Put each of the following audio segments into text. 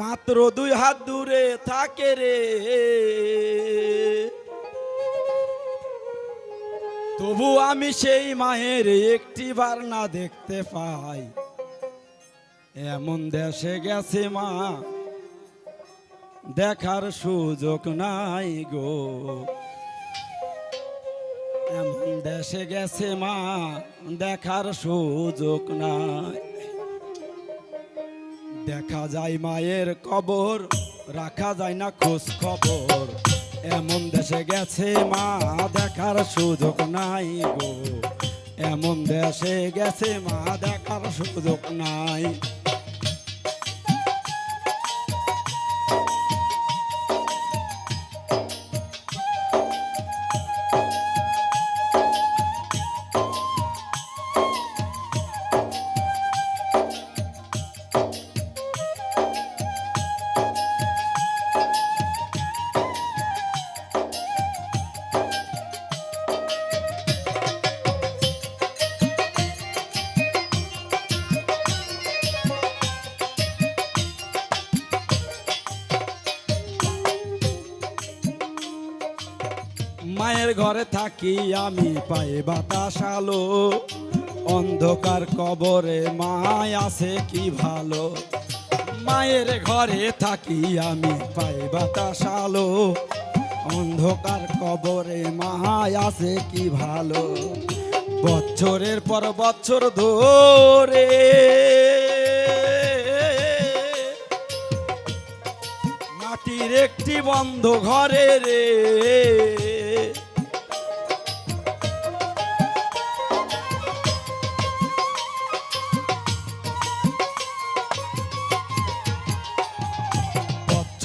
মাত্র দুই হাত দূরে থাকে রে। তবু আমি সেই মায়ের একটি বার না দেখতে পাই। এমন দেশে গেছে মা, দেখার সুযোগ নাই গো। এমন দেশে গেছে মা, দেখার সুযোগ নাই। দেখা যায় মায়ের কবর, রাখা যায় না খোঁজ খবর। এমন দেশে গেছে মা, দেখার সুযোগ নাই গো। এমন দেশে গেছে মা, দেখার সুযোগ নাই। মায়ের ঘরে থাকি আমি, পায়ে বাতাস আলো। অন্ধকার কবরে মায় আছে কি ভালো? মায়ের ঘরে থাকি আমি, পায়ে বাতাস আলো। অন্ধকার কবরে মায় আছে কি ভালো? বছরের পর বছর ধরে মাটির একটি বন্ধ ঘরে রে।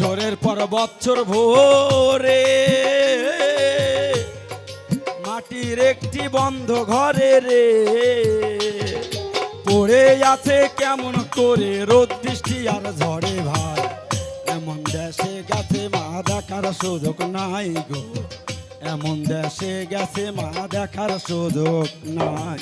বছরের পর বছর ভোরে মাটির একটি বন্ধ ঘরে রে পড়ে আছে কেমন করে রোদ দৃষ্টি আর ঝড়ে ভাই এমন দেশে গেছে মা দেখার সুযোগ নাই গো। এমন দেশে গেছে মা দেখার সুযোগ নাই।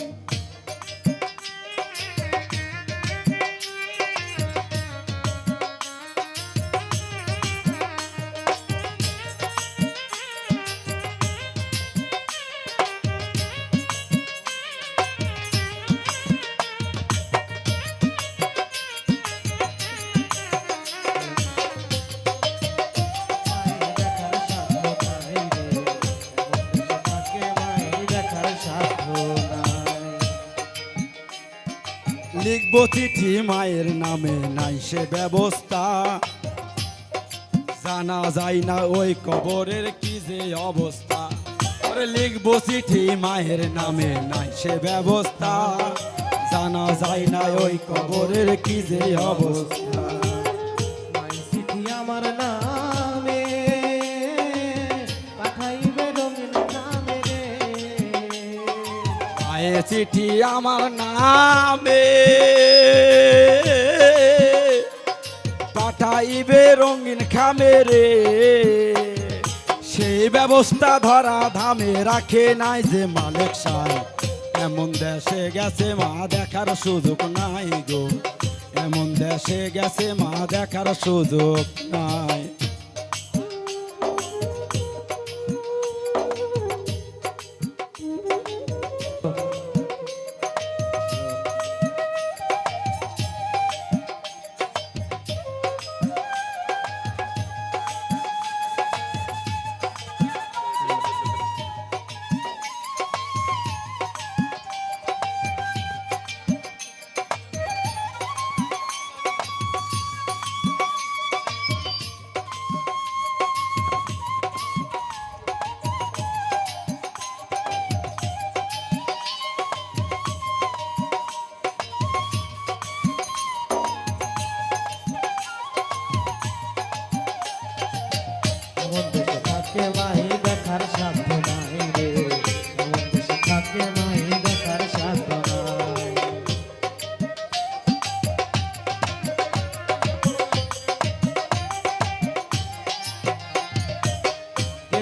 লিখব চিঠি মায়ের নামে, নাই সে ব্যবস্থা। জানা যায় না ওই কবরের কি যে অবস্থা। লিখব চিঠি মায়ের নামে, নাই সে ব্যবস্থা। জানা যায় না ওই কবরের কি যে অবস্থা। মায়ে চিঠি আমার নামে। পাঠাইবে রঙিন খামে রে। সেই ব্যবস্থা ধরা ধামে রাখে নাই যে মালিক সাই এমন দেশে গেছে মা দেখার সুযোগ নাই গো। এমন দেশে গেছে মা দেখার সুযোগ নাই।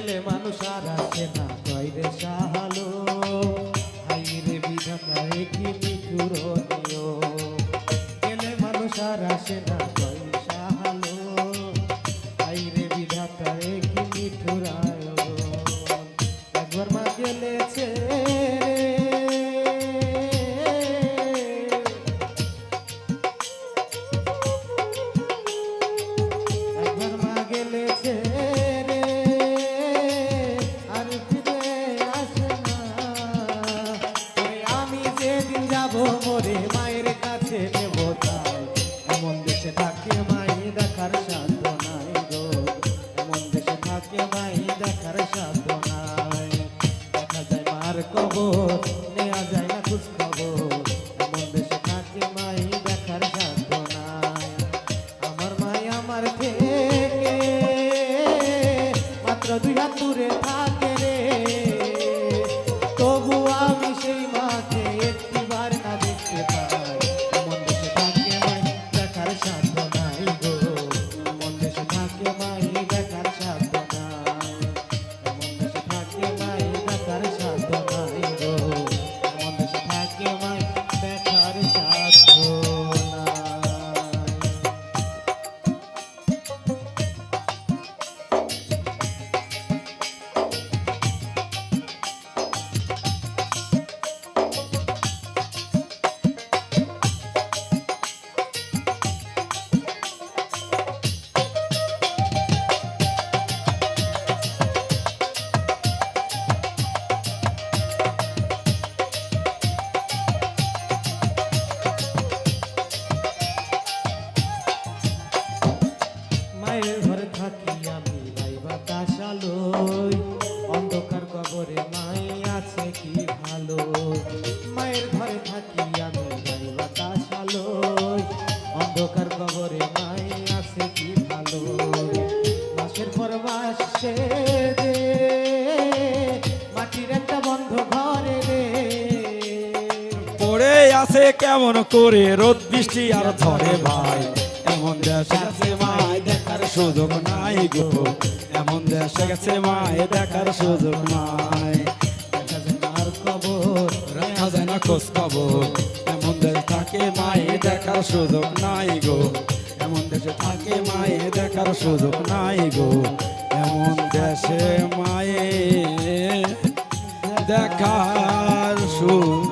গেলে মানুষ আর আসে না। তৈরে সাহালো হাইরে বিধাতা কি নিঠুর নিয়ম গেলে মানুষ আর আসে না। যাকে নাই দেখার সাধনায় দেখা যায় মার কবর নেওয়া যায় না খুশ খবর। এমন দেশে থাকে মাই দেখার সাধনায় আমার মাই আমার থেকে মাত্র ঘরে থাকি আমি অন্ধকার কবরে মাই আছে কি ভালো? মায়ের ঘরে থাকি আমি ভাই বাতাস অন্ধকার কবরে মাই আছে কি ভালো? মাসের পর মাটির একটা বন্ধ ঘরে পড়ে আছে কেমন করে? রোদ, বৃষ্টি আর ধরে ভাই। এমন দেশে গেছে মায় দেখার সুযোগ নাই গো। এমন দেশে গেছে মায় দেখার সুযোগ নাই। কবর রাখা যায় না খোঁজ খবর এমন দেশে থাকে মায়ে দেখার সুযোগ নাই গো। এমন দেশে থাকে মায়ে দেখার সুযোগ নাই গো। এমন দেশে মায়ে দেখার সুযোগ